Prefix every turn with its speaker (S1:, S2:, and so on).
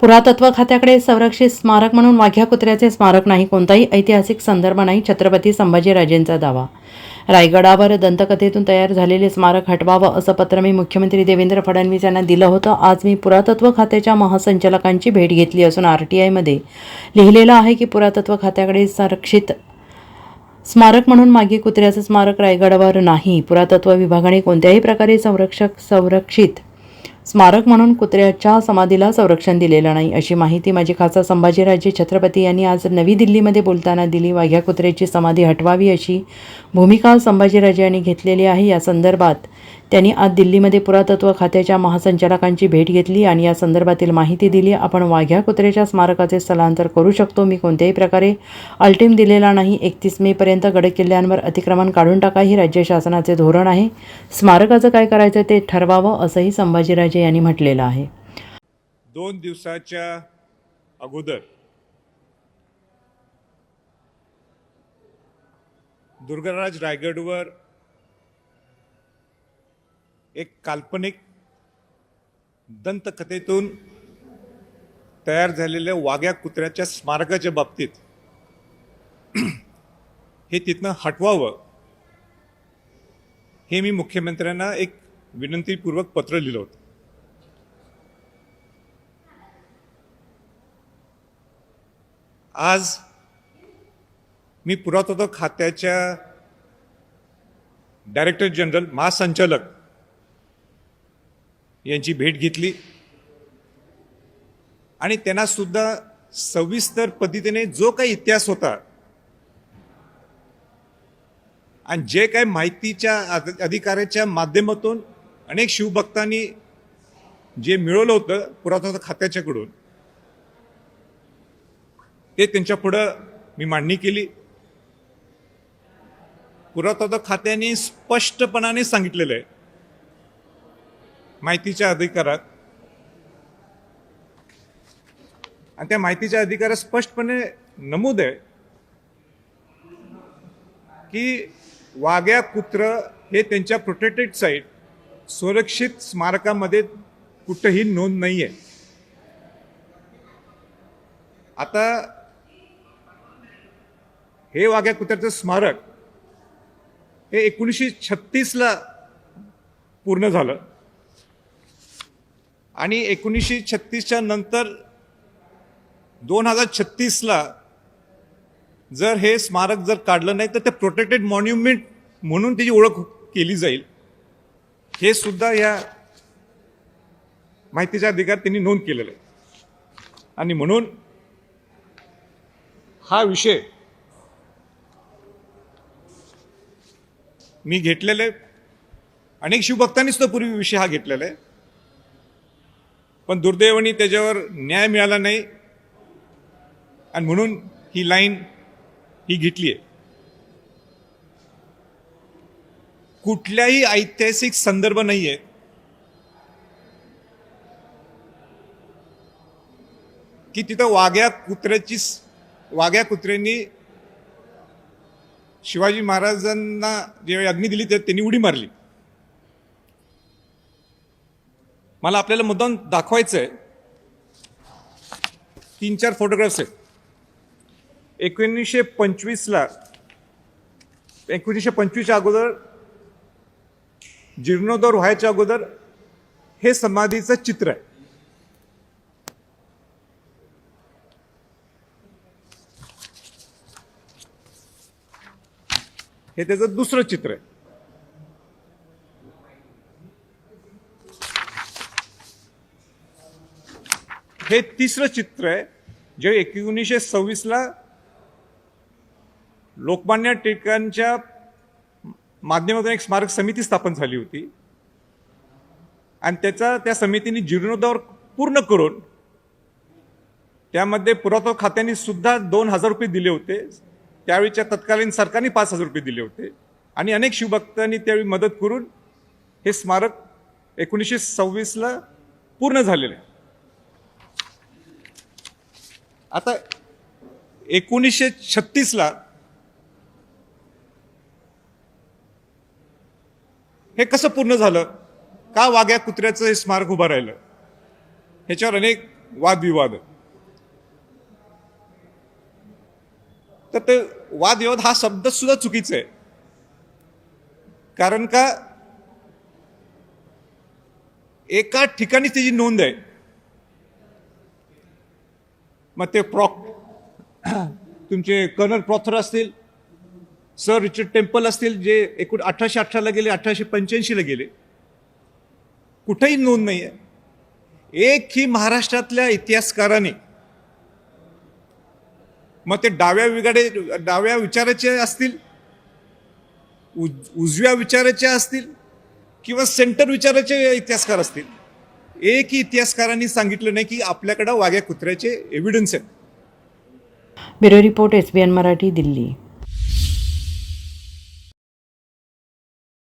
S1: पुरातत्व खात्याकडे संरक्षित स्मारक म्हणून वाघ्या कुत्र्याचे स्मारक नाही कोणताही ऐतिहासिक संदर्भ नाही छत्रपती संभाजीराजेंचा दावा. रायगडावर दंतकथेतून तयार झालेले स्मारक हटवावं असं पत्र मी मुख्यमंत्री देवेंद्र फडणवीस यांना दिलं होतं. आज मी पुरातत्व खात्याच्या महासंचालकांची भेट घेतली असून आर टी आयमध्ये लिहिलेलं आहे की पुरातत्व खात्याकडे संरक्षित स्मारक म्हणून मागे कुत्र्याचं स्मारक रायगडावर नाही. पुरातत्व विभागाने कोणत्याही प्रकारे संरक्षक संरक्षित स्मारक म्हणून कुत्र्याच्या समाधीला संरक्षण दिलेलं नाही अशी माहिती माजी खासदार संभाजीराजे छत्रपती यांनी आज नवी दिल्लीमध्ये बोलताना दिली. वाघ्या कुत्र्याची समाधी हटवावी अशी भूमिका संभाजीराजे यांनी घेतलेली आहे. या संदर्भात त्यांनी आज दिल्लीमध्ये पुरातत्व खात्याच्या महासंचालकांची भेट घेतली आणि या संदर्भातील माहिती दिली. आपण वाघ्या कुत्र्याच्या स्मारकाचे स्थलांतर करू शकतो. मी कोणत्याही प्रकारे अल्टिम दिलेला नाही. एकतीस मेपर्यंत गडकिल्ल्यांवर अतिक्रमण काढून टाका ही राज्य शासनाचे धोरण आहे. स्मारकाचं काय करायचं ते ठरवावं असंही संभाजीराजे यांनी म्हटलेलं आहे.
S2: दोन दिवसाच्या अगोदर दुर्गाराज रायगडवर एक काल्पनिक दंतकथेतून तयार झालेल्या वाघ्या कुत्र्याच्या स्मारकाच्या बाबतीत हे तिथनं हटवावं हे मी मुख्यमंत्र्यांना एक विनंतीपूर्वक पत्र लिहिलं होतं. आज मी पुरातत्व खात्याच्या डायरेक्टर जनरल महासंचालक यांची भेट घेतली. आणि त्यांना सुद्धा सविस्तर पद्धतीने जो काही इतिहास होता आणि जे काही माहितीच्या अधिकाराच्या अधिकाऱ्याच्या माध्यमातून अनेक शिवभक्तांनी जे मिळवलं होतं पुरातत्व खात्याच्याकडून ते त्यांच्या पुढं मी मांडणी केली. पुरातत्व खात्याने स्पष्टपणाने सांगितलेलं आहे. माहितीच्या अधिकारात. आणि त्या माहितीच्या अधिकारात स्पष्टपणे नमूद आहे की वाघ्या कुत्र हे त्यांच्या प्रोटेक्टेड साईट सुरक्षित स्मारकामध्ये कुठंही नोंद नाही आहे आता हे वाघ्या कुत्र्याचं स्मारक हे एकोणीसशे छत्तीसला पूर्ण झालं. आणि एकोणीसशे छत्तीसच्या नंतर दोन हजार छत्तीसला जर हे स्मारक जर काढलं नाही तर ते प्रोटेक्टेड मॉन्युमेंट म्हणून त्याची ओळख केली जाईल. हे सुद्धा या माहितीचा अधिकार त्यांनी नोंद केलेलं आहे. आणि म्हणून हा विषय मी घेतलेला आहे. अनेक शिवभक्तांनीच तो पूर्वी विषय हा घेतलेला आहे. पण दुर्दैवाने त्याच्यावर न्याय मिळाला नाही. आणि म्हणून ही लाईन ही घेतली आहे. कुठल्याही ऐतिहासिक संदर्भ नाही आहे की तिथं वाघ्या कुत्र्याची वाघ्या कुत्र्यांनी शिवाजी महाराजांना ज्यावेळी अग्नी दिली त्यांनी उडी मारली. मला आपल्याला मुद्दाम दाखवायचं आहे तीन चार फोटोग्राफ्स आहेत. एकोणीसशे पंचवीसला एकोणीसशे पंचवीसच्या अगोदर जीर्णोद्धार व्हायच्या अगोदर हे समाधीचं चित्र आहे. हे त्याचं दुसरं चित्र आहे. हे तिसरं चित्र आहे जे एकोणीसशे सव्वीसला लोकमान्य टिळकांच्या माध्यमातून एक स्मारक समिती स्थापन झाली होती. आणि त्याचा त्या समितीने जीर्णोद्धार पूर्ण करून त्यामध्ये पुरातत्व खात्याने सुद्धा दोन हजार रुपये दिले होते. त्यावेळीच्या तत्कालीन सरकारने पाच हजार रुपये दिले होते. आणि अनेक शिवभक्तांनी त्यावेळी मदत करून हे स्मारक एकोणीसशे सव्वीसला पूर्ण झालेलं आहे. आता एकोणीसशे छत्तीसला हे कसं पूर्ण झालं? का वाघ्या कुत्र्याचं हे स्मारक उभं राहिलं? ह्याच्यावर अनेक वादविवाद तर ते वादविवाद हा शब्द सुद्धा चुकीचा आहे. कारण का एका ठिकाणी त्याची नोंद आहे. मग ते प्रॉक तुमचे कर्नल प्रॉथर असतील सर रिचर्ड टेम्पल असतील जे एकूण अठराशे अठराला गेले अठराशे पंच्याऐंशीला गेले कुठेही नोंद नाही आहे एक ही महाराष्ट्रातल्या इतिहासकाराने मग ते डाव्या विगाडे डाव्या विचाराचे असतील उज- उजव्या विचाराचे असतील किंवा सेंटर विचाराचे इतिहासकार असतील एक इतिहासकारांनी सांगितलं नाही की आपल्याकडं वाघ्या कुत्र्याचे एव्हिडन्स आहेत.
S1: Bureau report S B N Marathi Delhi.